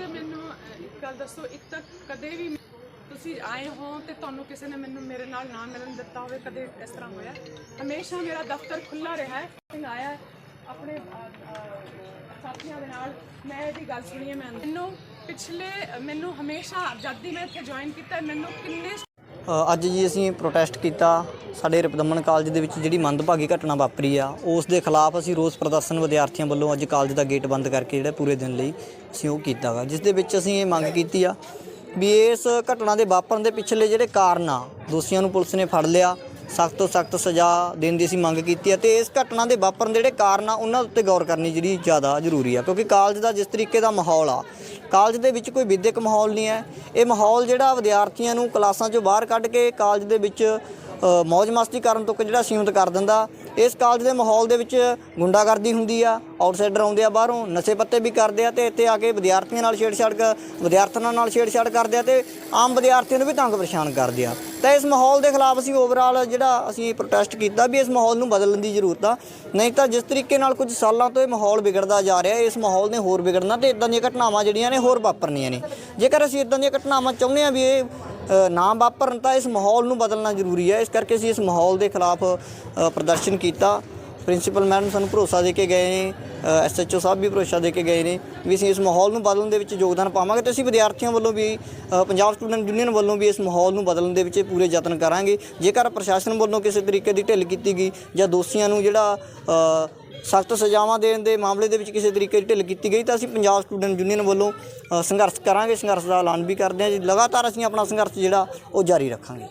ਕਰਵਾਈ ਮੈਨੂੰ ਇੱਕ ਗੱਲ ਦੱਸੋ, ਇੱਕ ਤਾਂ ਕਦੇ ਵੀ ਤੁਸੀਂ ਆਏ ਹੋ ਤੇ ਤੁਹਾਨੂੰ ਕਿਸੇ ਨੇ ਮੈਨੂੰ ਮੇਰੇ ਨਾਲ ਨਾ ਮਿਲਣ ਦਿੱਤਾ ਹੋਵੇ, ਕਦੇ ਇਸ ਤਰ੍ਹਾਂ ਹੋਇਆ? ਹਮੇਸ਼ਾ ਮੇਰਾ ਦਫ਼ਤਰ ਖੁੱਲਾ ਰਿਹਾ ਹੈ। ਆਇਆ ਆਪਣੇ ਸਾਥੀਆਂ ਦੇ ਨਾਲ। ਮੈਂ ਇਹਦੀ ਗੱਲ ਸੁਣੀ ਹੈ ਮੈਨੂੰ ਪਿਛਲੇ, ਮੈਨੂੰ ਹਮੇਸ਼ਾ ਜਦ ਦੀ ਮੈਂ ਇੱਥੇ ਜੁਆਇਨ ਕੀਤਾ ਮੈਨੂੰ ਕਿੰਨੇ ਅੱਜ ਜੀ ਅਸੀਂ ਪ੍ਰੋਟੈਸਟ ਕੀਤਾ ਸਾਡੇ ਰਪਦਮਨ ਕਾਲਜ ਦੇ ਵਿੱਚ ਜਿਹੜੀ ਮੰਦਭਾਗੀ ਘਟਨਾ ਵਾਪਰੀ ਆ, ਉਸ ਦੇ ਖਿਲਾਫ ਅਸੀਂ ਰੋਸ ਪ੍ਰਦਰਸ਼ਨ ਵਿਦਿਆਰਥੀਆਂ ਵੱਲੋਂ ਅੱਜ ਕਾਲਜ ਦਾ ਗੇਟ ਬੰਦ ਕਰਕੇ ਜਿਹੜਾ ਪੂਰੇ ਦਿਨ ਲਈ ਅਸੀਂ ਉਹ ਕੀਤਾ ਗਾ, ਜਿਸ ਦੇ ਵਿੱਚ ਅਸੀਂ ਇਹ ਮੰਗ ਕੀਤੀ ਆ ਵੀ ਇਸ ਘਟਨਾ ਦੇ ਵਾਪਰਨ ਦੇ ਪਿਛਲੇ ਜਿਹੜੇ ਕਾਰਨ ਆ, ਦੋਸ਼ੀਆਂ ਨੂੰ ਪੁਲਿਸ ਨੇ ਫੜ ਲਿਆ ਸਖਤ ਤੋਂ ਸਖਤ ਸਜ਼ਾ ਦੇਣ ਦੀ ਅਸੀਂ ਮੰਗ ਕੀਤੀ ਹੈ ਤੇ ਇਸ ਘਟਨਾ ਦੇ ਵਾਪਰਨ ਦੇ ਜਿਹੜੇ ਕਾਰਨ ਆ ਉਹਨਾਂ ਉੱਤੇ ਗੌਰ ਕਰਨੀ ਜਿਹੜੀ ਜ਼ਿਆਦਾ ਜ਼ਰੂਰੀ ਆ ਕਿਉਂਕਿ ਕਾਲਜ ਦਾ ਜਿਸ ਤਰੀਕੇ ਦਾ ਮਾਹੌਲ ਆ ਕਾਲਜ ਦੇ ਵਿੱਚ ਕੋਈ ਵਿਦਿਅਕ ਮਾਹੌਲ ਨਹੀਂ ਹੈ। ਇਹ ਮਾਹੌਲ ਜਿਹੜਾ ਵਿਦਿਆਰਥੀਆਂ ਨੂੰ ਕਲਾਸਾਂ ਚੋਂ ਬਾਹਰ ਕੱਢ ਕੇ ਕਾਲਜ ਦੇ ਵਿੱਚ ਅ, ਮौज ਮਸਤੀ ਕਰਨ ਤੋਂ ਜਿਹੜਾ ਸੀਮਤ ਕਰ ਦਿੰਦਾ ਇਸ ਕਾਲਜ ਦੇ ਮਾਹੌਲ ਦੇ ਵਿੱਚ ਗੁੰਡਾਗਰਦੀ ਹੁੰਦੀ ਆ ਆਊਟਸਾਈਡਰ ਆਉਂਦੇ ਆ ਬਾਹਰੋਂ ਨਸ਼ੇ ਪੱਤੇ ਵੀ ਕਰਦੇ ਆ ਤੇ ਇੱਥੇ ਆ ਕੇ ਵਿਦਿਆਰਥੀਆਂ ਨਾਲ ਛੇੜਛਾੜ ਕਰ ਵਿਦਿਆਰਥੀਆਂ ਨਾਲ ਛੇੜਛਾੜ ਕਰਦੇ ਆ ਤੇ ਆਮ ਵਿਦਿਆਰਥੀਆਂ ਨੂੰ ਵੀ ਤੰਗ ਪਰੇਸ਼ਾਨ ਕਰਦੇ ਆ। ਤਾਂ ਇਸ ਮਾਹੌਲ ਦੇ ਖਿਲਾਫ ਅਸੀਂ ਓਵਰਆਲ ਜਿਹੜਾ ਅਸੀਂ ਪ੍ਰੋਟੈਸਟ ਕੀਤਾ ਵੀ ਇਸ ਮਾਹੌਲ ਨੂੰ ਬਦਲਣ ਦੀ ਜ਼ਰੂਰਤ ਆ। ਨਹੀਂ ਤਾਂ ਜਿਸ ਤਰੀਕੇ ਨਾਲ ਕੁਝ ਸਾਲਾਂ ਤੋਂ ਇਹ ਮਾਹੌਲ ਵਿਗੜਦਾ ਜਾ ਰਿਹਾ, ਇਸ ਮਾਹੌਲ ਨੇ ਹੋਰ ਵਿਗੜਨਾ ਤੇ ਇਦਾਂ ਦੀਆਂ ਘਟਨਾਵਾਂ ਜਿਹੜੀਆਂ ਨੇ ਹੋਰ ਵਾਪਰਨੀਆਂ ਨੇ। ਜੇਕਰ ਅਸੀਂ ਇਦਾਂ ਦੀਆਂ ਘਟਨਾਵਾਂ ਚਾਹੁੰਦੇ ਆ ਵੀ ਇਹ ਨਾ ਵਾਪਰਨ ਤਾਂ ਇਸ ਮਾਹੌਲ ਨੂੰ ਬਦਲਣਾ ਜ਼ਰੂਰੀ ਹੈ ਇਸ ਕਰਕੇ ਅਸੀਂ ਇਸ ਮਾਹੌਲ ਦੇ ਖਿਲਾਫ ਪ੍ਰਦਰਸ਼ਨ ਕੀਤਾ। ਪ੍ਰਿੰਸੀਪਲ ਮੈਡਮ ਸਾਨੂੰ ਭਰੋਸਾ ਦੇ ਕੇ ਗਏ ਨੇ ਐਸਐਚਓ ਸਾਹਿਬ ਵੀ ਭਰੋਸਾ ਦੇ ਕੇ ਗਏ ਨੇ ਵੀ ਅਸੀਂ ਇਸ ਮਾਹੌਲ ਨੂੰ ਬਦਲਣ ਦੇ ਵਿੱਚ ਯੋਗਦਾਨ ਪਾਵਾਂਗੇ ਤੇ ਅਸੀਂ ਵਿਦਿਆਰਥੀਆਂ ਵੱਲੋਂ ਵੀ ਪੰਜਾਬ ਸਟੂਡੈਂਟ ਯੂਨੀਅਨ ਵੱਲੋਂ ਵੀ ਇਸ ਮਾਹੌਲ ਨੂੰ ਬਦਲਣ ਦੇ ਵਿੱਚ ਪੂਰੇ ਯਤਨ ਕਰਾਂਗੇ। ਜੇਕਰ ਪ੍ਰਸ਼ਾਸਨ ਵੱਲੋਂ ਕਿਸੇ ਤਰੀਕੇ ਦੀ ਢਿੱਲ ਕੀਤੀ ਗਈ ਜਾਂ ਦੋਸ਼ੀਆਂ ਨੂੰ ਜਿਹੜਾ ਸਖਤ ਸਜ਼ਾਵਾਂ ਦੇਣ ਦੇ ਮਾਮਲੇ ਦੇ ਵਿੱਚ ਕਿਸੇ ਤਰੀਕੇ ਦੀ ਢਿੱਲ ਕੀਤੀ ਗਈ ਤਾਂ ਅਸੀਂ ਪੰਜਾਬ ਸਟੂਡੈਂਟ ਯੂਨੀਅਨ ਵੱਲੋਂ ਸੰਘਰਸ਼ ਕਰਾਂਗੇ। ਸੰਘਰਸ਼ ਦਾ ਐਲਾਨ ਵੀ ਕਰਦੇ ਹਾਂ ਜੀ। ਲਗਾਤਾਰ ਅਸੀਂ ਆਪਣਾ ਸੰਘਰਸ਼ ਜਿਹੜਾ, ਉਹ ਜਾਰੀ ਰੱਖਾਂਗੇ।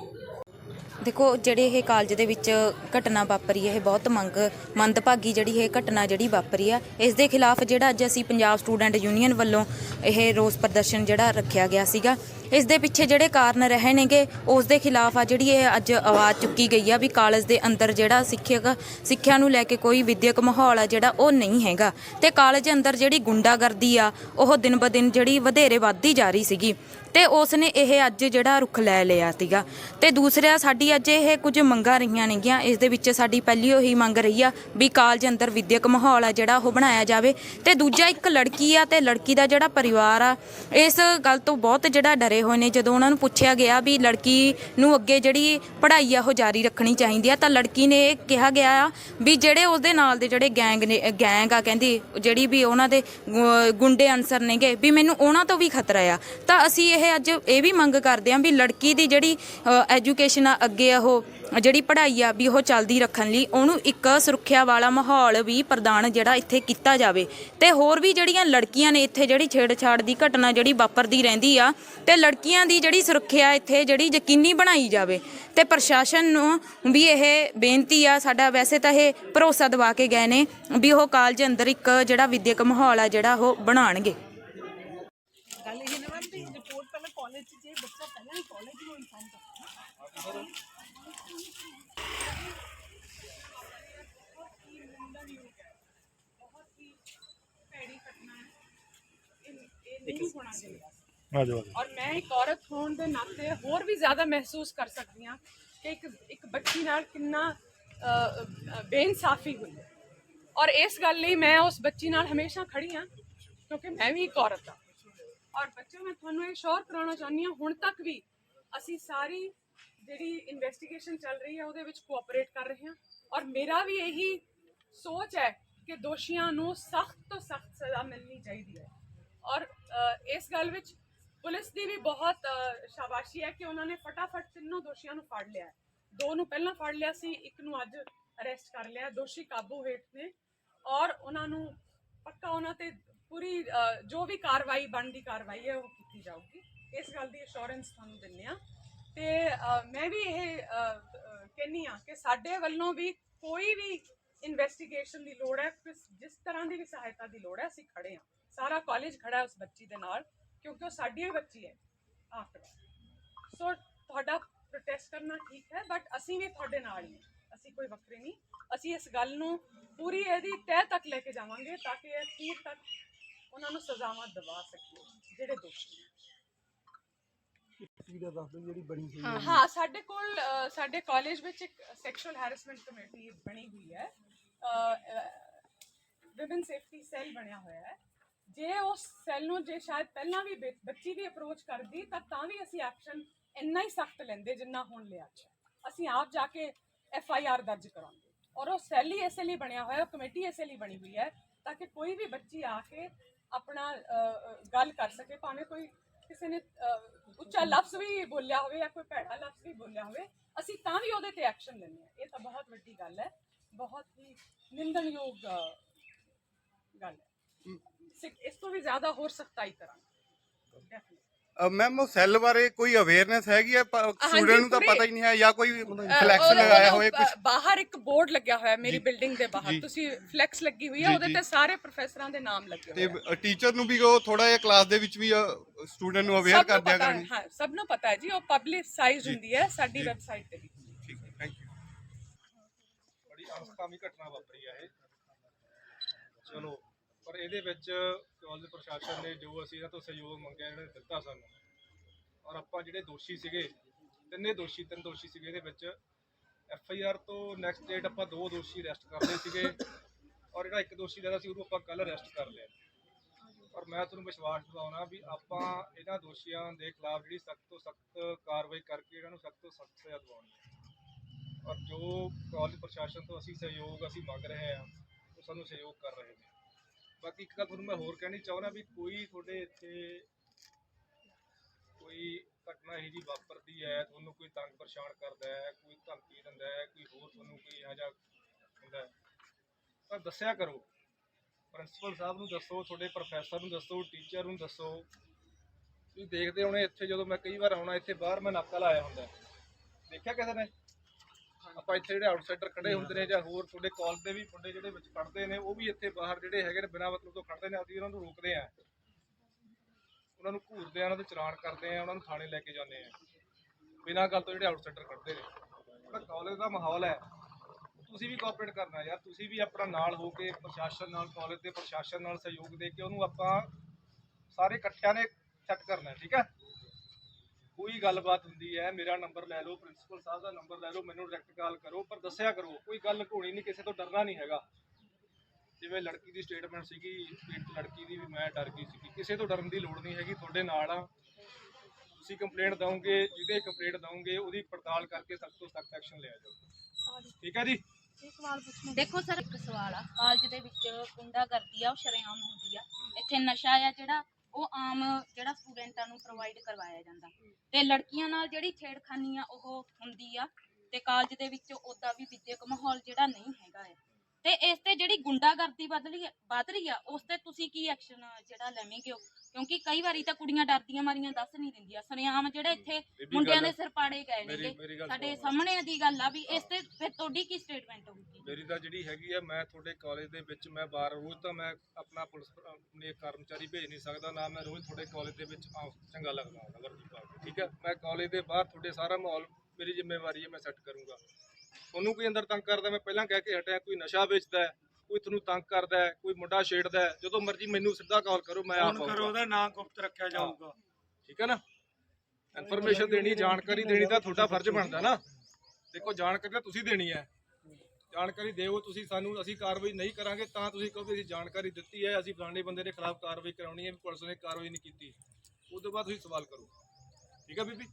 ਦੇਖੋ, ਜਿਹੜੇ ਇਹ ਕਾਲਜ ਦੇ ਵਿੱਚ ਘਟਨਾ ਵਾਪਰੀ ਹੈ, ਇਹ ਬਹੁਤ ਮੰਗ, ਮੰਦਭਾਗੀ ਜਿਹੜੀ ਇਹ ਘਟਨਾ ਜਿਹੜੀ ਵਾਪਰੀ ਆ, ਇਸ ਦੇ ਖਿਲਾਫ ਜਿਹੜਾ ਅੱਜ ਅਸੀਂ ਪੰਜਾਬ ਸਟੂਡੈਂਟ ਯੂਨੀਅਨ ਵੱਲੋਂ ਇਹ ਰੋਸ ਪ੍ਰਦਰਸ਼ਨ ਜਿਹੜਾ ਰੱਖਿਆ ਗਿਆ ਸੀਗਾ ਇਸ ਦੇ ਪਿੱਛੇ ਜਿਹੜੇ ਕਾਰਨ ਰਹੇ ਨੇਗੇ, ਉਸ ਦੇ ਖਿਲਾਫ ਆ ਜਿਹੜੀ ਇਹ ਅੱਜ ਆਵਾਜ਼ ਚੁੱਕੀ ਗਈ ਆ ਵੀ ਕਾਲਜ ਦੇ ਅੰਦਰ ਜਿਹੜਾ ਸਿੱਖਿਅਕ, ਸਿੱਖਿਆ ਨੂੰ ਲੈ ਕੇ ਕੋਈ ਵਿਦਿਅਕ ਮਾਹੌਲ ਆ ਜਿਹੜਾ ਉਹ ਨਹੀਂ ਹੈਗਾ। ਤੇ ਕਾਲਜ ਅੰਦਰ ਜਿਹੜੀ ਗੁੰਡਾਗਰਦੀ ਆ, ਉਹ ਦਿਨ ਬ ਦਿਨ ਜਿਹੜੀ ਵਧੇਰੇ ਵੱਧਦੀ ਜਾ ਰਹੀ ਸੀਗੀ। ਤੇ ਉਸ ਨੇ ਇਹ ਅੱਜ ਜਿਹੜਾ ਰੁਖ ਲੈ ਲਿਆ ਸੀਗਾ। ਤੇ ਦੂਸਰਾ, ਸਾਡੀ ਅੱਜ ਇਹ ਕੁਝ ਮੰਗਾਂ ਰਹੀਆਂ ਨੇਗੀਆਂ। ਇਸ ਦੇ ਵਿੱਚ ਸਾਡੀ ਪਹਿਲੀ ਉਹੀ ਮੰਗ ਰਹੀ ਆ ਵੀ ਕਾਲਜ ਅੰਦਰ ਵਿਦਿਅਕ ਮਾਹੌਲ ਆ ਜਿਹੜਾ ਉਹ ਬਣਾਇਆ ਜਾਵੇ। ਤੇ ਦੂਜਾ ਇੱਕ ਲੜਕੀ ਆ ਤੇ ਲੜਕੀ ਦਾ ਜਿਹੜਾ ਪਰਿਵਾਰ ਆ, ਇਸ ਗੱਲ ਤੋਂ ਬਹੁਤ ਜਿਹੜਾ ਡਰੇ ਹੋਏ ਨੇ, ਜਦੋਂ ਉਹਨਾਂ ਨੂੰ ਪੁੱਛਿਆ ਗਿਆ ਵੀ ਲੜਕੀ ਨੂੰ ਅੱਗੇ ਜਿਹੜੀ ਪੜ੍ਹਾਈ ਆ, ਉਹ ਜਾਰੀ ਰੱਖਣੀ ਚਾਹੀਦੀ ਆ, ਤਾਂ ਲੜਕੀ ਨੇ ਇਹ ਕਿਹਾ ਗਿਆ ਆ ਵੀ ਜਿਹੜੇ ਉਹਦੇ ਨਾਲ ਦੇ ਜਿਹੜੇ ਗੈਂਗ ਨੇ ਗੈਂਗ ਆ ਕਹਿੰਦੀ, ਜਿਹੜੀ ਵੀ ਉਹਨਾਂ ਦੇ ਗੁ- ਗੁੰਡੇ ਅਨਸਰ ਨੇਗੇ, ਵੀ ਮੈਨੂੰ ਉਹਨਾਂ ਤੋਂ ਵੀ ਖਤਰਾ ਆ। ਤਾਂ ਅਸੀਂ ਇਹ ਅੱਜ ਇਹ ਵੀ ਮੰਗ ਕਰਦੇ ਹਾਂ ਵੀ ਲੜਕੀ ਦੀ ਜਿਹੜੀ ਐਜੂਕੇਸ਼ਨ ਆ, ਅੱਗੇ ਉਹ ਜਿਹੜੀ ਪੜ੍ਹਾਈ ਆ ਵੀ ਉਹ ਚੱਲਦੀ ਰੱਖਣ ਲਈ ਉਹਨੂੰ ਇੱਕ ਸੁਰੱਖਿਆ ਵਾਲਾ ਮਾਹੌਲ ਵੀ ਪ੍ਰਦਾਨ ਜਿਹੜਾ ਇੱਥੇ ਕੀਤਾ ਜਾਵੇ। ਤੇ ਹੋਰ ਵੀ ਜਿਹੜੀਆਂ ਲੜਕੀਆਂ ਨੇ ਇੱਥੇ ਜਿਹੜੀ ਛੇੜਛਾੜ ਦੀ ਘਟਨਾ ਜਿਹੜੀ ਵਾਪਰਦੀ ਰਹਿੰਦੀ ਆ, ਤੇ ਲੜਕੀਆਂ ਦੀ ਜਿਹੜੀ ਸੁਰੱਖਿਆ ਇੱਥੇ ਜਿਹੜੀ ਯਕੀਨੀ ਬਣਾਈ ਜਾਵੇ। ਤੇ ਪ੍ਰਸ਼ਾਸਨ ਨੂੰ ਵੀ ਇਹ ਬੇਨਤੀ ਆ, ਸਾਡਾ ਵੈਸੇ ਤਾਂ ਇਹ ਭਰੋਸਾ ਦਿਵਾ ਕੇ ਗਏ ਨੇ ਵੀ ਉਹ ਕਾਲਜ ਅੰਦਰ ਇੱਕ ਜਿਹੜਾ ਵਿਦਿਅਕ ਮਾਹੌਲ ਆ ਜਿਹੜਾ ਉਹ ਬਣਾਉਣਗੇ। ਗੱਲ ਇਹ ਨਾ ਵੀ ਰਿਪੋਰਟ ਪਹਿਲਾਂ ਕਾਲਜ 'ਚ ਜੇ ਬੱਚਾ ਪਹਿਲਾਂ ਹੀ ਕਾਲਜ ਨੂੰ ਇਨਫਾਰਮ ਕਰਦਾ। ਨਹੀਂ ਹੋਣਾ ਚਾਹੀਦਾ ਆਜੋ ਆਜੋ ਔਰ ਮੈਂ ਇੱਕ ਔਰਤ ਹੋਣ ਦੇ ਨਾਤੇ ਹੋਰ ਵੀ ਜ਼ਿਆਦਾ ਮਹਿਸੂਸ ਕਰ ਸਕਦੀ ਹਾਂ ਕਿ ਇੱਕ ਇੱਕ ਬੱਚੀ ਨਾਲ ਕਿੰਨਾ ਅ, ਅ, ਬੇਇਨਸਾਫੀ ਹੋਈ ਹੈ। ਔਰ ਇਸ ਗੱਲ ਲਈ ਮੈਂ ਉਸ ਬੱਚੀ ਨਾਲ ਹਮੇਸ਼ਾ ਖੜੀ ਹਾਂ ਕਿਉਂਕਿ ਮੈਂ ਵੀ ਇੱਕ ਔਰਤ ਹਾਂ। ਔਰ ਬੱਚੇ ਮੈਂ ਤੁਹਾਨੂੰ ਇਹ ਸ਼ੋਰ ਕਰਾਉਣਾ ਚਾਹੁੰਦੀ ਹਾਂ ਹੁਣ ਤੱਕ ਵੀ ਅਸੀਂ ਸਾਰੀ ਜਿਹੜੀ ਇਨਵੈਸਟੀਗੇਸ਼ਨ ਚੱਲ ਰਹੀ ਹੈ ਉਹਦੇ ਵਿੱਚ ਕੋਆਪਰੇਟ ਕਰ ਰਹੇ ਹਾਂ। ਔਰ ਮੇਰਾ ਵੀ ਇਹੀ ਸੋਚ ਹੈ ਕਿ ਦੋਸ਼ੀਆਂ ਨੂੰ ਸਖਤ ਤੋਂ ਸਖਤ ਸਜ਼ਾ ਮਿਲਣੀ ਚਾਹੀਦੀ ਹੈ। ਔਰ ਇਸ ਗੱਲ ਵਿੱਚ ਪੁਲਿਸ ਦੀ ਵੀ ਬਹੁਤ ਸ਼ਾਬਾਸ਼ੀ ਹੈ ਕਿ ਉਹਨਾਂ ਨੇ ਫਟਾਫਟ ਤਿੰਨੋਂ ਦੋਸ਼ੀਆਂ ਨੂੰ ਫੜ ਲਿਆ ਹੈ। ਦੋ ਨੂੰ ਪਹਿਲਾਂ ਫੜ ਲਿਆ ਸੀ, ਇੱਕ ਨੂੰ ਅੱਜ ਅਰੈਸਟ ਕਰ ਲਿਆ ਦੋਸ਼ੀ ਕਾਬੂ ਹੇਠ ਨੇ। ਔਰ ਉਹਨਾਂ ਨੂੰ ਪੱਕਾ ਉਹਨਾਂ ਤੇ ਪੂਰੀ ਜੋ ਵੀ ਕਾਰਵਾਈ, ਬਣਦੀ ਕਾਰਵਾਈ ਹੈ, ਉਹ ਕੀਤੀ ਜਾਊਗੀ। ਇਸ ਗੱਲ ਦੀ ਅਸ਼ੋਰੈਂਸ ਤੁਹਾਨੂੰ ਦਿੰਨੇ ਆ ਤੇ ਮੈਂ ਵੀ ਇਹ ਕਹਿੰਨੀ ਆ ਕਿ ਸਾਡੇ ਵੱਲੋਂ ਵੀ ਕੋਈ ਵੀ ਇਨਵੈਸਟੀਗੇਸ਼ਨ ਦੀ ਲੋੜ ਹੈ ਜਿਸ ਤਰ੍ਹਾਂ ਦੀ ਵੀ ਸਹਾਇਤਾ ਦੀ ਲੋੜ ਹੈ, ਅਸੀਂ ਖੜੇ ਆ ਸਾਰਾ ਕਾਲਜ ਖੜਾ ਹੈ ਉਸ ਬੱਚੀ ਦੇ ਨਾਲ ਕਿਉਂਕਿ ਉਹ ਸਾਡੀ ਹੀ ਬੱਚੀ ਹੈ ਆਫਟਰ ਸੋ ਤੁਹਾਡਾ ਪ੍ਰੋਟੈਸਟ ਕਰਨਾ ਠੀਕ ਹੈ ਬਟ ਅਸੀਂ ਵੀ ਤੁਹਾਡੇ ਨਾਲ ਹੀ ਹਾਂ। ਅਸੀਂ ਕੋਈ ਵੱਖਰੇ ਨਹੀਂ। ਅਸੀਂ ਇਸ ਗੱਲ ਨੂੰ ਪੂਰੀ ਇਹਦੀ ਤਹਿ ਤੱਕ ਲੈ ਕੇ ਜਾਵਾਂਗੇ ਤਾਂ ਕਿ ਇਹ ਅਖੀਰ ਤੱਕ ਉਹਨਾਂ ਨੂੰ ਸਜ਼ਾਵਾਂ ਦਿਵਾ ਸਕੀਏ ਜਿਹੜੇ ਦੋਸ਼ੀ ਨੇ। ਤਸਵੀਰ ਦੱਸ ਦਿਓ ਜਿਹੜੀ ਬਣੀ ਹੋਈ ਹਾਂ ਹਾਂ। ਸਾਡੇ ਕੋਲ ਸਾਡੇ ਕਾਲਜ ਵਿੱਚ ਇੱਕ ਸੈਕਸ਼ੂਅਲ ਹੈਰੈਸਮੈਂਟ ਕਮੇਟੀ ਬਣੀ ਹੋਈ ਹੈ। ਵਿਮਨ ਸੇਫਟੀ ਸੈੱਲ ਬਣਿਆ ਹੋਇਆ ਹੈ। ਜੇ ਉਸ ਸੈੱਲ ਨੂੰ ਜੇ ਸ਼ਾਇਦ ਪਹਿਲਾਂ ਵੀ ਬੇ ਬੱਚੀ ਵੀ ਅਪਰੋਚ ਕਰਦੀ ਤਾਂ ਤਾਂ ਵੀ ਅਸੀਂ ਐਕਸ਼ਨ ਇੰਨਾ ਹੀ ਸਖਤ ਲੈਂਦੇ ਜਿੰਨਾ ਹੁਣ ਲਿਆ ਅਸੀਂ ਆਪ ਜਾ ਕੇ ਐਫ ਆਈ ਆਰ ਦਰਜ ਕਰਾਉਂਦੇ ਔਰ ਉਹ ਸੈੱਲ ਹੀ ਇਸੇ ਲਈ ਬਣਿਆ ਹੋਇਆ ਉਹ ਕਮੇਟੀ ਇਸੇ ਲਈ ਬਣੀ ਹੋਈ ਹੈ ਤਾਂ ਕਿ ਕੋਈ ਵੀ ਬੱਚੀ ਆ ਕੇ ਆਪਣਾ ਅ, ਅ, ਗੱਲ ਕਰ ਸਕੇ ਭਾਵੇਂ ਕੋਈ ਕਿਸੇ ਨੇ ਅ, ਉੱਚਾ ਲਫ਼ਜ਼ ਵੀ ਬੋਲਿਆ ਹੋਵੇ ਜਾਂ ਕੋਈ ਭੈੜਾ ਲਫ਼ਜ਼ ਵੀ ਬੋਲਿਆ ਹੋਵੇ ਅਸੀਂ ਤਾਂ ਵੀ ਉਹਦੇ ਤੇ ਐਕਸ਼ਨ ਲੈਂਦੇ ਹਾਂ। ਇਹ ਤਾਂ ਬਹੁਤ ਵੱਡੀ ਗੱਲ ਹੈ ਬਹੁਤ ਹੀ ਨਿੰਦਣਯੋਗ ਅ, ਗੱਲ ਹੈ। ਇਸ ਤੋਂ ਵੀ ਜ਼ਿਆਦਾ ਹੋਰ ਸਖਤਾਈ ਕਰਾਂਗੇ Definitely. ਮੈਮ ਉਹ ਸੈੱਲ ਬਾਰੇ ਕੋਈ ਅਵੇਅਰਨੈਸ ਹੈਗੀ ਹੈ ਸਟੂਡੈਂਟ ਨੂੰ ਤਾਂ ਪਤਾ ਹੀ ਨਹੀਂ ਹੈ ਜਾਂ ਕੋਈ ਫਲੈਕਸ ਲਗਾਇਆ ਬ- ਕੁਝ ਬਾਹਰ ਇੱਕ ਬੋਰਡ ਲੱਗਿਆ ਹੋਇਆ ਮੇਰੀ। ਬਿਲਡਿੰਗ ਦੇ ਬਾਹਰ। ਤੁਸੀਂ ਫਲੈਕਸ ਲੱਗੀ ਹੋਈ ਹੈ ਉਹਦੇ। ਤੇ ਸਾਰੇ ਪ੍ਰੋਫੈਸਰਾਂ ਦੇ ਨਾਮ ਲੱਗੇ ਤੇ ਹੋਏ ਆ ਟੀਚਰ ਨੂੰ ਵੀ ਉਹ ਥੋੜਾ ਜਿਹਾ ਕਲਾਸ ਦੇ ਵਿੱਚ ਵੀ ਸਟੂਡੈਂਟ ਨੂੰ ਅਵੇਅਰ ਕਰ ਦਿਆ ਹੈ ਕਰਨੀ ਹਾਂ ਸਭ ਨੂੰ ਪਤਾ ਹੈ ਜੀ ਉਹ ਪਬਲਿਸਾਈਜ਼। ਹੁੰਦੀ ਹੈ ਸਾਡੀ। ਵੈਬਸਾਈਟ ਤੇ ਵੀ ਠੀਕ ਹੈ ਥੈਂਕ ਯੂ ਬੜੀ ਅਣਸਕਾਮੀ ਘਟਨਾ ਵਾਪਰੀ ਆ ਇਹ ਚਲੋ ਪਰ ਇਹਦੇ ਵਿੱਚ ਕਾਲਜ ਪ੍ਰਸ਼ਾਸਨ ਨੇ ਜੋ ਅਸੀਂ ਇਹਨਾਂ ਤੋਂ ਸਹਿਯੋਗ ਮੰਗਿਆ, ਇਹਨਾਂ ਨੇ ਦਿੱਤਾ ਸਾਨੂੰ। ਔਰ ਆਪਾਂ ਜਿਹੜੇ ਦੋਸ਼ੀ ਸੀਗੇ, ਤਿੰਨੇ ਦੋਸ਼ੀ, ਤਿੰਨ ਦੋਸ਼ੀ ਸੀਗੇ ਇਹਦੇ ਵਿੱਚ। ਐਫ ਆਈ ਆਰ ਤੋਂ ਨੈਕਸਟ ਡੇਟ ਆਪਾਂ ਦੋ ਦੋਸ਼ੀ ਅਰੈਸਟ ਕਰ ਲਏ ਸੀਗੇ। ਔਰ ਜਿਹੜਾ ਇੱਕ ਦੋਸ਼ੀ ਜਿਹੜਾ ਸੀ, ਉਹਨੂੰ ਆਪਾਂ ਕੱਲ ਅਰੈਸਟ ਕਰ ਲਿਆ। ਔਰ ਮੈਂ ਤੁਹਾਨੂੰ ਵਿਸ਼ਵਾਸ ਦਿਵਾਉਣਾ ਵੀ ਆਪਾਂ ਇਹਨਾਂ ਦੋਸ਼ੀਆਂ ਦੇ ਖਿਲਾਫ ਜਿਹੜੀ ਸਖਤ ਤੋਂ ਸਖਤ ਕਾਰਵਾਈ ਕਰਕੇ ਇਹਨਾਂ ਨੂੰ ਸਖਤ ਤੋਂ ਸਖਤ ਸਜ਼ਾ ਦਿਵਾਉਣੀ ਹੈ। ਔਰ ਜੋ ਕਾਲਜ ਪ੍ਰਸ਼ਾਸਨ ਤੋਂ ਅਸੀਂ ਸਹਿਯੋਗ ਅਸੀਂ ਮੰਗ ਰਹੇ ਹਾਂ, ਉਹ ਸਾਨੂੰ ਸਹਿਯੋਗ ਕਰ ਰਹੇ ਨੇ। ਬਾਕੀ ਇੱਕ ਗੱਲ ਤੁਹਾਨੂੰ ਮੈਂ ਹੋਰ ਕਹਿਣੀ ਚਾਹੁੰਦਾ ਵੀ ਕੋਈ ਤੁਹਾਡੇ ਇੱਥੇ ਕੋਈ ਘਟਨਾ ਇਹੋ ਜੀ ਵਾਪਰਦੀ ਹੈ, ਤੁਹਾਨੂੰ ਕੋਈ ਤੰਗ ਪਰੇਸ਼ਾਨ ਕਰਦਾ ਹੈ, ਕੋਈ ਧਮਕੀ ਦਿੰਦਾ ਹੈ, ਕੋਈ ਹੋਰ ਤੁਹਾਨੂੰ ਕੋਈ ਇਹੋ ਜਿਹਾ ਹੁੰਦਾ ਹੈ? ਤਾਂ ਦੱਸਿਆ ਕਰੋ। ਪ੍ਰਿੰਸੀਪਲ ਸਾਹਿਬ ਨੂੰ ਦੱਸੋ, ਤੁਹਾਡੇ ਪ੍ਰੋਫੈਸਰ ਨੂੰ ਦੱਸੋ, ਟੀਚਰ ਨੂੰ ਦੱਸੋ। ਤੁਸੀਂ ਦੇਖਦੇ ਹੋਣੇ ਇੱਥੇ ਜਦੋਂ ਮੈਂ ਕਈ ਵਾਰ ਆਉਣਾ, ਇੱਥੇ ਬਾਹਰ ਮੈਂ ਨਾਕਾ ਲਾਇਆ ਹੁੰਦਾ। ਦੇਖਿਆ ਕਿਸੇ ਨੇ? ਆਪਾਂ ਇੱਥੇ ਜਿਹੜੇ ਆਊਟਸਾਈਡਰ ਖੜੇ ਹੁੰਦੇ ਨੇ ਜਾਂ ਹੋਰ ਤੁਹਾਡੇ ਕਾਲਜ ਦੇ ਵੀ ਮੁੰਡੇ ਜਿਹੜੇ ਵਿੱਚ ਖੜਦੇ ਨੇ, ਉਹ ਵੀ ਇੱਥੇ ਬਾਹਰ ਜਿਹੜੇ ਹੈਗੇ ਨੇ ਬਿਨਾਂ ਮਤਲਬ ਤੋਂ ਖੜਦੇ ਨੇ, ਅਸੀਂ ਉਹਨਾਂ ਨੂੰ ਰੋਕਦੇ ਆ ਉਹਨਾਂ ਨੂੰ ਘੂਰਦੇ ਆ ਉਹਨਾਂ ਦੇ ਚਲਾਨ ਕਰਦੇ ਆ ਉਹਨਾਂ ਨੂੰ ਥਾਣੇ ਲੈ ਕੇ ਜਾਂਦੇ ਆ ਬਿਨਾਂ ਗੱਲ ਤੋਂ ਜਿਹੜੇ ਆਊਟਸਾਈਡਰ ਖੜਦੇ ਨੇ। ਜਿਹੜਾ ਕਾਲਜ ਦਾ ਮਾਹੌਲ ਹੈ। ਤੁਸੀਂ ਵੀ ਕੋਆਪਰੇਟ ਕਰਨਾ ਯਾਰ, ਤੁਸੀਂ ਵੀ ਆਪਣਾ ਨਾਲ ਹੋ ਕੇ ਪ੍ਰਸ਼ਾਸਨ ਨਾਲ ਕਾਲਜ ਦੇ ਪ੍ਰਸ਼ਾਸਨ ਨਾਲ ਸਹਿਯੋਗ ਦੇ ਕੇ ਉਹਨੂੰ ਆਪਾਂ ਸਾਰੇ ਇਕੱਠਿਆਂ ਨੇ ਸੈੱਟ ਕਰਨਾ, ਠੀਕ ਹੈ? ਕੋਈ ਗੱਲਬਾਤ ਹੁੰਦੀ ਹੈ ਮੇਰਾ ਨੰਬਰ ਲੈ ਲਓ ਪ੍ਰਿੰਸੀਪਲ ਸਾਹਿਬ ਦਾ ਨੰਬਰ ਲੈ ਲਓ ਮੈਨੂੰ ਡਾਇਰੈਕਟ ਕਾਲ ਕਰੋ ਪਰ ਦੱਸਿਆ ਕਰੋ ਕੋਈ ਗੱਲ ਘੋਣੀ ਨਹੀਂ ਕਿਸੇ ਤੋਂ ਡਰਨਾ ਨਹੀਂ ਹੈਗਾ। ਜਿਵੇਂ ਲੜਕੀ ਦੀ ਸਟੇਟਮੈਂਟ ਸੀਗੀ ਲੜਕੀ ਦੀ ਵੀ ਮੈਂ ਡਰ ਗਈ ਸੀਗੀ ਕਿਸੇ ਤੋਂ ਡਰਨ ਦੀ ਲੋੜ ਨਹੀਂ ਹੈਗੀ ਤੁਹਾਡੇ ਨਾਲ ਆ ਤੁਸੀਂ ਕੰਪਲੇਂਟ ਦਵੋਗੇ ਜਿਹਦੇ ਕੰਪਲੇਂਟ ਦਵੋਗੇ ਉਹਦੀ ਪੜਤਾਲ ਕਰਕੇ ਸਖਤ ਤੋਂ ਸਖਤ ਐਕਸ਼ਨ ਲਿਆ ਜਾਊਗਾ ਠੀਕ ਹੈ ਜੀ? ਦੇਖੋ ਸਰ ਇੱਕ ਸਵਾਲ ਆ। ਕਾਲਜ ਦੇ ਵਿੱਚ ਗੁੰਡਾਗਰਦੀ ਆ ਉਹ ਸ਼ਰੇਆਮ ਹੁੰਦੀ ਆ। ਇੱਥੇ ਨਸ਼ਾ ਆ ਜਿਹੜਾ ਉਹ ਆਮ ਜਿਹੜਾ ਸਟੂਡੈਂਟਾਂ ਨੂੰ ਪ੍ਰੋਵਾਈਡ ਕਰਵਾਇਆ ਜਾਂਦਾ। ਤੇ ਲੜਕੀਆਂ ਨਾਲ ਜਿਹੜੀ ਛੇੜਖਾਨੀ ਆ, ਉਹ ਹੁੰਦੀ ਆ ਤੇ ਕਾਲਜ ਦੇ ਵਿੱਚ ਉਦਾਂ ਵੀ ਵਿਦਿਅਕ ਮਾਹੌਲ ਜਿਹੜਾ ਨਹੀਂ ਹੈਗਾ ਹੈ ਤੇ ਇਸ ਤੇ ਜਿਹੜੀ ਗੁੰਡਾਗਰਦੀ ਵੱਧ ਰਹੀ ਆ, ਵੱਧ ਰਹੀ ਆ, ਉਸ ਤੇ ਤੁਸੀਂ ਕੀ ਐਕਸ਼ਨ ਜਿਹੜਾ ਲੈਵੋਗੇ ਕਿਉਂਕਿ ਕਈ ਵਾਰੀ ਤਾਂ ਕੁੜੀਆਂ ਡਰਦੀਆਂ ਮਾਰੀਆਂ ਦੱਸ ਨਹੀਂ ਦਿੰਦੀਆਂ ਸਰੇਆਮ ਜਿਹੜੇ ਇੱਥੇ ਮੁੰਡਿਆਂ ਦੇ। ਸਿਰ ਪਾੜੇ ਗਏ ਮੇਰੀ- ਨੇਗੇ ਮੇਰੀ ਗੱਲ ਸਾਡੇ ਸੁਣੋ। ਸਾਹਮਣੇ ਦੀ ਗੱਲ ਆ ਵੀ ਇਸ ਤੇ ਫਿਰ ਤੁਹਾਡੀ ਕੀ ਸਟੇਟਮੈਂਟ ਹੋਊਗੀ ਮੇਰੀ ਤਾਂ ਜਿਹੜੀ ਹੈਗੀ ਆ ਮੈਂ ਤੁਹਾਡੇ ਕਾਲਜ ਦੇ ਵਿੱਚ ਮੈਂ ਬਾਰ ਰੋਜ਼ ਤਾਂ ਮੈਂ ਆਪਣਾ ਪੁਲਿਸ ਆਪਣੇ ਕਰਮਚਾਰੀ ਭੇਜ ਨਹੀਂ ਸਕਦਾ ਨਾ ਮੈਂ ਰੋਜ਼ ਤੁਹਾਡੇ ਕਾਲਜ ਦੇ ਵਿੱਚ ਆ ਚੰਗਾ ਲੱਗਦਾ ਹਾਂ ਵਰਦੀ ਪਾ ਕੇ ਠੀਕ ਹੈ ਮੈਂ ਕਾਲਜ ਦੇ ਬਾਹਰ ਤੁਹਾਡੇ ਸਾਰਾ ਮਾਹੌਲ ਮੇਰੀ ਜ਼ਿੰਮੇਵਾਰੀ ਹੈ ਮੈਂ ਸੈੱਟ ਕਰੂੰਗਾ ਤੁਹਾਨੂੰ ਕੋਈ ਅੰਦਰ ਤੰਗ ਕਰਦਾ ਮੈਂ ਪਹਿਲਾਂ ਕਹਿ ਕੇ ਹਟਿਆ ਕੋਈ ਨਸ਼ਾ ਵੇਚਦਾ ਹੈ ਕੋਈ ਤੁਹਾਨੂੰ ਤੰਗ ਕਰਦਾ ਹੈ ਕੋਈ ਮੁੰਡਾ ਛੇੜਦਾ ਹੈ ਜਦੋਂ ਮਰਜ਼ੀ ਮੈਨੂੰ ਸਿੱਧਾ ਕਾਲ ਕਰੋ ਮੈਂ ਆਪ ਫੋਨ ਕਰੋ ਆਊਂਗਾ। ਉਹਦਾ ਨਾਂ ਗੁਪਤ ਰੱਖਿਆ ਜਾਊਗਾ। ਠੀਕ ਹੈ ਨਾ? ਇਨਫੋਰਮੇਸ਼ਨ ਦੇਣੀ ਜਾਣਕਾਰੀ ਦੇਣੀ ਤਾਂ ਤੁਹਾਡਾ ਫਰਜ਼ ਬਣਦਾ ਨਾ। ਦੇਖੋ ਜਾਣਕਾਰੀ ਤਾਂ ਤੁਸੀਂ ਦੇਣੀ ਹੈ। ਜਾਣਕਾਰੀ ਦਿਓ ਤੁਸੀਂ ਸਾਨੂੰ ਅਸੀਂ ਕਾਰਵਾਈ ਨਹੀਂ ਕਰਾਂਗੇ ਤਾਂ ਤੁਸੀਂ ਕਹੋ ਵੀ ਅਸੀਂ ਜਾਣਕਾਰੀ ਦਿੱਤੀ ਹੈ ਅਸੀਂ ਫਲਾਣੇ ਬੰਦੇ ਦੇ ਖਿਲਾਫ ਕਾਰਵਾਈ ਕਰਾਉਣੀ ਹੈ ਪੁਲਿਸ ਨੇ ਕਾਰਵਾਈ ਨਹੀਂ ਕੀਤੀ। ਉਸ ਤੋਂ ਬਾਅਦ ਤੁਸੀਂ ਸਵਾਲ ਕਰੋ। ਠੀਕ ਹੈ ਬੀਬੀ?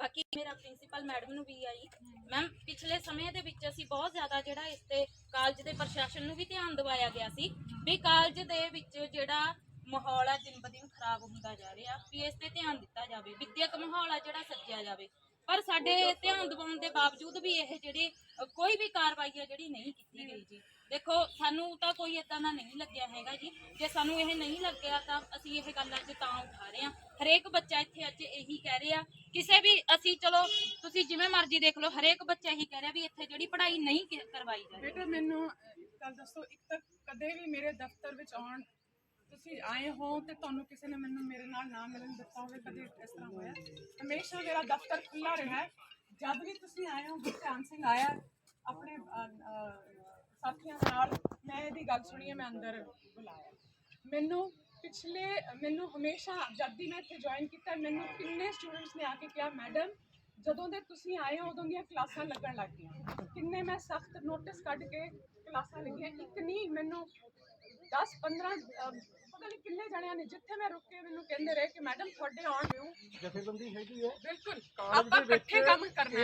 ਬਾਕੀ ਮੇਰਾ ਪ੍ਰਿੰਸੀਪਲ ਮੈਡਮ ਨੂੰ ਵੀ ਆਈ ਮੈਮ ਪਿਛਲੇ ਸਮੇਂ ਦੇ ਵਿੱਚ ਅਸੀਂ ਬਹੁਤ ਜ਼ਿਆਦਾ ਜਿਹੜਾ ਇਸ ਤੇ ਕਾਲਜ ਦੇ ਪ੍ਰਸ਼ਾਸਨ ਨੂੰ ਵੀ ਧਿਆਨ ਦਿਵਾਇਆ ਗਿਆ ਸੀ ਵੀ ਕਾਲਜ ਦੇ ਵਿੱਚ ਜਿਹੜਾ ਮਾਹੌਲ ਆ ਦਿਨ ਬ ਦਿਨ ਖਰਾਬ ਹੁੰਦਾ ਜਾ ਰਿਹਾ, ਵੀ ਇਸ ਤੇ ਧਿਆਨ ਦਿੱਤਾ ਜਾਵੇ, ਵਿਦਿਅਕ ਮਾਹੌਲ ਆ ਜਿਹੜਾ ਸੱਜਿਆ ਜਾਵੇ। ਪਰ ਸਾਡੇ ਧਿਆਨ ਦਿਵਾਉਣ ਦੇ ਬਾਵਜੂਦ ਵੀ ਇਹ ਜਿਹੜੇ ਕੋਈ ਵੀ ਕਾਰਵਾਈ ਆ ਜਿਹੜੀ ਨਹੀਂ ਕੀਤੀ ਗਈ ਜੀ। ਦੇਖੋ ਸਾਨੂੰ ਤਾਂ ਕੋਈ ਇਦਾਂ ਦਾ ਨਹੀਂ ਲੱਗਿਆ ਹੈਗਾ ਜੀ। ਜੇ ਸਾਨੂੰ ਇਹ ਨਹੀਂ ਲੱਗਿਆ ਤਾਂ ਅਸੀਂ ਇਹ ਗੱਲ ਅੱਜ ਤਾਂ ਉਠਾ ਰਹੇ ਹਾਂ। ਹਰੇਕ ਬੱਚਾ ਇੱਥੇ ਅੱਜ ਇਹੀ ਕਹਿ ਰਿਹਾ। ਕਿਸੇ ਵੀ ਅਸੀਂ ਚਲੋ ਤੁਸੀਂ ਜਿਵੇਂ ਮਰਜ਼ੀ ਦੇਖ ਲਓ ਹਰੇਕ ਬੱਚਾ ਇਹੀ ਕਹਿ ਰਿਹਾ ਵੀ ਇੱਥੇ ਜਿਹੜੀ ਪੜ੍ਹਾਈ ਨਹੀਂ ਕਰਵਾਈ ਜਾ ਰਹੀ। ਬੇਟਾ ਮੈਨੂੰ ਗੱਲ ਦੱਸੋ ਇੱਕ ਤਾਂ ਕਦੇ ਵੀ ਮੇਰੇ ਦਫ਼ਤਰ ਵਿੱਚ ਆਉਣ ਤੁਸੀਂ ਆਏ ਹੋ ਤੇ ਤੁਹਾਨੂੰ ਕਿਸੇ ਨੇ ਮੈਨੂੰ ਮੇਰੇ ਨਾਲ ਨਾ ਮਿਲਣ ਦਿੱਤਾ ਹੋਵੇ, ਕਦੇ ਇਸ ਤਰ੍ਹਾਂ ਹੋਇਆ? ਹਮੇਸ਼ਾ ਮੇਰਾ ਦਫ਼ਤਰ ਖੁੱਲ੍ਹਾ ਰਿਹਾ ਜਦ ਵੀ ਤੁਸੀਂ ਆਏ ਹੋ ਧਿਆਨ ਸਿੰਘ ਆਇਆ ਆਪਣੇ ਸਾਥੀਆਂ ਨਾਲ, ਮੈਂ ਇਹਦੀ ਗੱਲ ਸੁਣੀ ਮੈਂ ਅੰਦਰ ਬੁਲਾਇਆ। ਮੈਨੂੰ ਪਿਛਲੇ, ਮੈਨੂੰ ਹਮੇਸ਼ਾ ਜਦ ਵੀ ਮੈਂ ਇੱਥੇ ਜੁਆਇਨ ਕੀਤਾ, ਮੈਨੂੰ ਕਿੰਨੇ ਸਟੂਡੈਂਟਸ ਨੇ ਆ ਕੇ ਕਿਹਾ ਮੈਡਮ ਜਦੋਂ ਦੇ ਤੁਸੀਂ ਆਏ ਹੋ, ਉਦੋਂ ਦੀਆਂ ਕਲਾਸਾਂ ਲੱਗਣ ਲੱਗ ਗਈਆਂ। ਕਿੰਨੇ ਮੈਂ ਸਖਤ ਨੋਟਿਸ ਕੱਢ ਕੇ ਕਲਾਸਾਂ ਲੱਗੀਆਂ। ਇੱਕ ਨਹੀਂ ਮੈਨੂੰ 10 15 ਪਤਾ ਨਹੀਂ ਕਿੰਨੇ ਜਣਿਆਂ ਨੇ ਜਿੱਥੇ ਮੈਂ ਰੁਕੇ ਮੈਨੂੰ ਕਹਿੰਦੇ ਰਹੇ ਕਿ ਮੈਡਮ ਤੁਹਾਡੇ ਆਉਣ ਦਿਓ ਜਥੇਬੰਦੀ ਹੈਗੀ ਹੈ। ਬਿਲਕੁਲ ਕਾਲਜ ਆਪਾਂ ਵਿੱਚ ਇਕੱਠੇ ਕੰਮ ਕਰਨਾ ਹੈ।